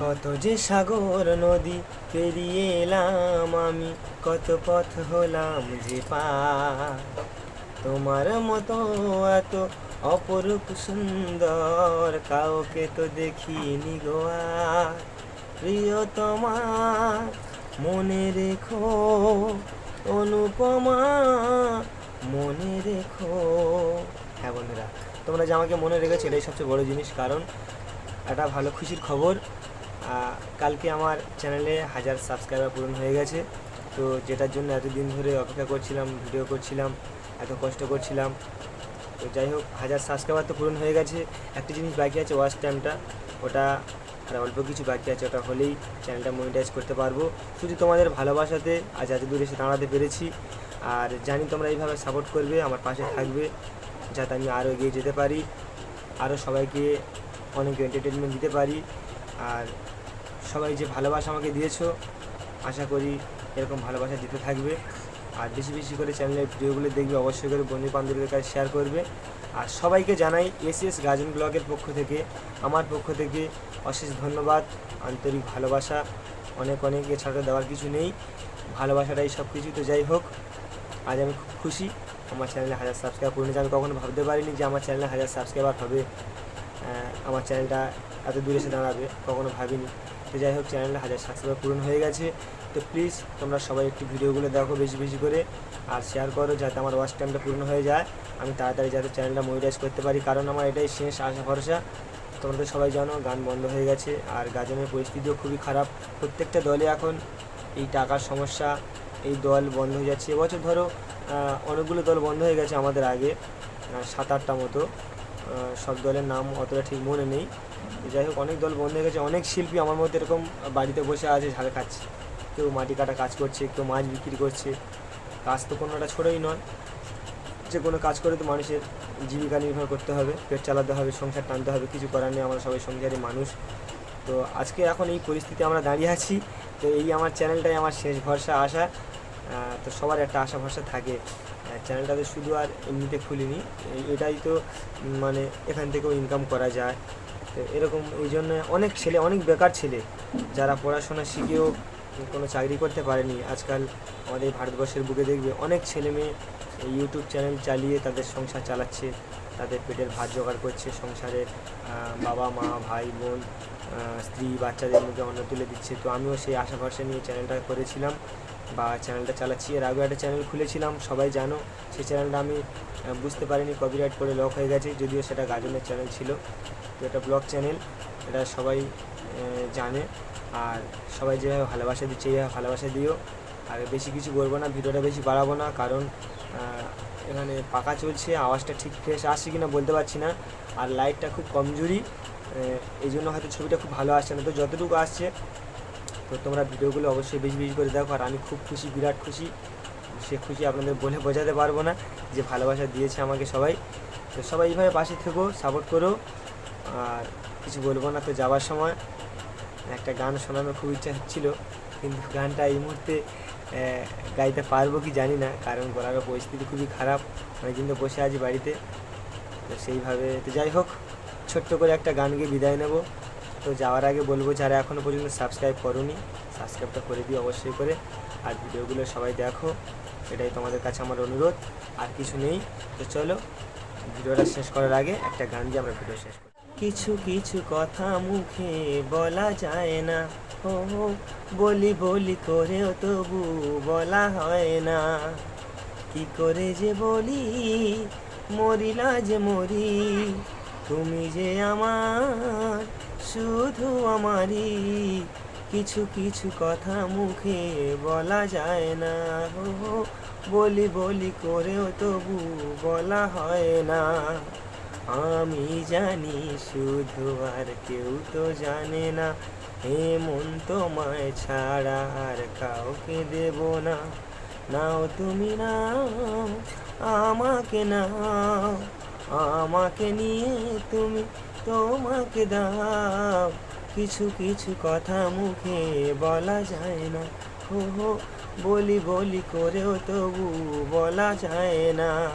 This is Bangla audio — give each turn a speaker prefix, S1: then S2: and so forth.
S1: কত যে সাগর নদী পেরিয়ে এলাম আমি, কত পথ হলাম যে পা তোমার মতো এত অপরূপ সুন্দর কাউকে তো দেখিনি গো আর। প্রিয় তোমার মনে রেখো, অনুপমা, মনে রেখো। হ্যাঁ বন্ধুরা, তোমরা যে আমাকে মনে রেখেছো এটাই সবচেয়ে বড় জিনিস, কারণ একটা ভালো খুশির খবর কালকে আমার চ্যানেলে হাজার সাবস্ক্রাইবার পূরণ হয়ে গেছে। তো যেটার জন্য এতদিন ধরে অপেক্ষা করছিলাম, ভিডিও করছিলাম, এত কষ্ট করছিলাম। তো যাই হোক, হাজার সাবস্ক্রাইবার তো পূরণ হয়ে গেছে। একটা জিনিস বাকি আছে ওয়াচ টাইমটা ওটা আর অল্প কিছু বাকি আছে। ওটা হলেই চ্যানেলটা মনিটাইজ করতে পারব। শুধু তোমাদের ভালোবাসাতে আজ এত দূরে এসে দাঁড়াতে পেরেছি। আর জানি তোমরা এইভাবে সাপোর্ট করবে, আমার পাশে থাকবে, যাতে আমি আরও এগিয়ে যেতে পারি। আরও সবাইকে অনেক এন্টারটেনমেন্ট দিতে পারি। আর সবাই যে ভালোবাসা আমাকে দিয়েছ, আশা করি এরকম ভালোবাসা দিতে থাকবে। আর বেশি বেশি করে চ্যানেলের ভিডিওগুলো দেখবে, অবশ্যই করে বন্ধু বান্ধবদের কাছে শেয়ার করবে। আর সবাইকে জানাই এস এস গাজন ব্লগের পক্ষ থেকে, আমার পক্ষ থেকে অশেষ ধন্যবাদ। আন্তরিক ভালোবাসা, অনেক অনেক এছাড়া দেওয়ার কিছু নেই। ভালোবাসাটাই সব কিছু তো যাই হোক, আজ আমি খুব খুশি। আমার চ্যানেলে হাজার সাবস্ক্রাইবার পূর্ণ আমি কখনো ভাবতে পারিনি যে আমার চ্যানেলে হাজার সাবস্ক্রাইবার হবে। আমার চ্যানেলটা এত দূরে এসে দাঁড়াবে, কখনো ভাবিনি। তো যাই হোক চ্যানেলটা হাজার সাবস্ক্রাইবার পূরণ হয়ে গেছে। তো প্লিজ তোমরা সবাই একটু ভিডিওগুলো দেখো বেশি বেশি করে, আর শেয়ার করো যাতে আমার ওয়াচ টাইমটা পূর্ণ হয়ে যায়। আমি তাড়াতাড়ি যাতে চ্যানেলটা মনিটাইজ করতে পারি, কারণ আমার এটাই শেষ আশা, ভরসা। তোমরা তো সবাই জানো, গান বন্ধ হয়ে গেছে, আর গাজনের পরিস্থিতিও খুবই খারাপ। প্রত্যেকটা দলে এখন এই টাকার সমস্যা, এই দল বন্ধ হয়ে যাচ্ছে। এবছর ধরো অনেকগুলো দল বন্ধ হয়ে গেছে আমাদের আগে সাত আটটা মতো। সব দলের নাম অতটা ঠিক মনে নেই। যাই হোক, অনেক দল বন্ধ হয়ে গেছে। অনেক শিল্পী আমার মধ্যে এরকম বাড়িতে বসে আছে ঝাল খাচ্ছে। কেউ মাটি কাটা কাজ করছে, কেউ মাছ বিক্রি করছে। কাজ তো কোনোটা ছোটোই নয়। যে কোনো কাজ করে তো মানুষের জীবিকা নির্ভর করতে হবে। পেট চালাতে হবে, সংসার টানতে হবে, কিছু করার নেই। আমরা সবাই সংসারী মানুষ। তো আজকে এখন এই পরিস্থিতি আমরা দাঁড়িয়ে আছি। তো এই আমার চ্যানেলটাই আমার শেষ ভরসা, আশা। তো সবার একটা আশা ভরসা থাকে। চ্যানেলটা তো শুধু আর এমনিতে খুলিনি। এটাই তো মানে এখান থেকেও ইনকাম করা যায়। তো এরকম ওই জন্য অনেক ছেলে, অনেক বেকার ছেলে, যারা পড়াশোনা শিখেও কোনো চাকরি করতে পারেনি। আজকাল আমাদের ভারতবর্ষের বুকে দেখবে অনেক ছেলে মেয়ে ইউটিউব চ্যানেল চালিয়ে তাদের সংসার চালাচ্ছে, তাদের পেটের ভাত জোগাড় করছে সংসারের বাবা মা, ভাই, বোন স্ত্রী, বাচ্চাদের মুখে অন্ন তুলে দিচ্ছে। তো আমিও সেই আশা ভরসা নিয়ে চ্যানেলটা করেছিলাম। বা চ্যানেলটা চালাচ্ছি। এর আগেও একটা চ্যানেল খুলেছিলাম, সবাই জানো, সেই চ্যানেলটা আমি বুঝতে পারিনি কপিরাইট করে লক হয়ে গেছে, যদিও সেটা গাজনের চ্যানেল ছিল। তো এটা ব্লগ চ্যানেল এটা সবাই জানে। আর সবাই যেভাবে ভালোবাসা দিচ্ছে, এইভাবে ভালোবাসা দিও। আর বেশি কিছু বলব না, ভিডিওটা বেশি বাড়াবো না, কারণ এখানে পাকা চলছে, আওয়াজটা ঠিক ফ্রেশ আসছে কি না বলতে পারছি না। আর লাইটটা খুব কমজোরি এই জন্য হয়তো ছবিটা খুব ভালো আসছে না। তো যতটুকু আসছে তো তোমরা ভিডিওগুলো অবশ্যই বেশি বেশি করে দেখো, আর আমি খুব খুশি, বিরাট খুশি। সে খুশি আপনাদের বলে বোঝাতে পারব না যে ভালোবাসা দিয়েছে আমাকে সবাই। তো সবাই এইভাবে পাশে থেকো সাপোর্ট করো। আর কিছু বলব না, তো যাওয়ার সময় একটা গান শোনানোর খুব ইচ্ছা হচ্ছিল, কিন্তু গানটা এই মুহূর্তে গাইতে পারব কি জানি না, কারণ গলার পরিস্থিতি খুবই খারাপ। অনেকদিন তো বসে আছি বাড়িতে। তো সেইভাবে, তো যাই হোক, ছোট্ট করে একটা গান গিয়ে বিদায় নেব। তো যাওয়ার আগে বলব, যারা এখনও পর্যন্ত সাবস্ক্রাইব করোনি সাবস্ক্রাইবটা করে দিও অবশ্যই করে। আর ভিডিওগুলো সবাই দেখো, এটাই তোমাদের কাছে আমার অনুরোধ। আর কিছু নেই, তো চলো, ভিডিওটা শেষ করার আগে একটা গান দিয়ে আমরা ভিডিও শেষ করি। কিছু কিছু কথা মুখে বলা যায় না ও বলি বলি করেও তবু বলা হয় না। কি করে যে বলি, মরিলা যে মরি তুমি যে আমার, শুধু আমারই কিছু কিছু কথা মুখে বলা যায় না। ও বলি বলি করেও তবু বলা হয় না। আমি জানি শুধু আর কেউ তো জানে না হে মন তোমায় ছাড়া আর কাউকে দেব না। নাও তুমি নাও, আমাকে নাও। আমাকে নিয়ে তুমি তোমাকে দাও। কিছু কিছু কথা মুখে বলা যায় না। হো হো, বলি বলি করেও তবু বলা যায় না।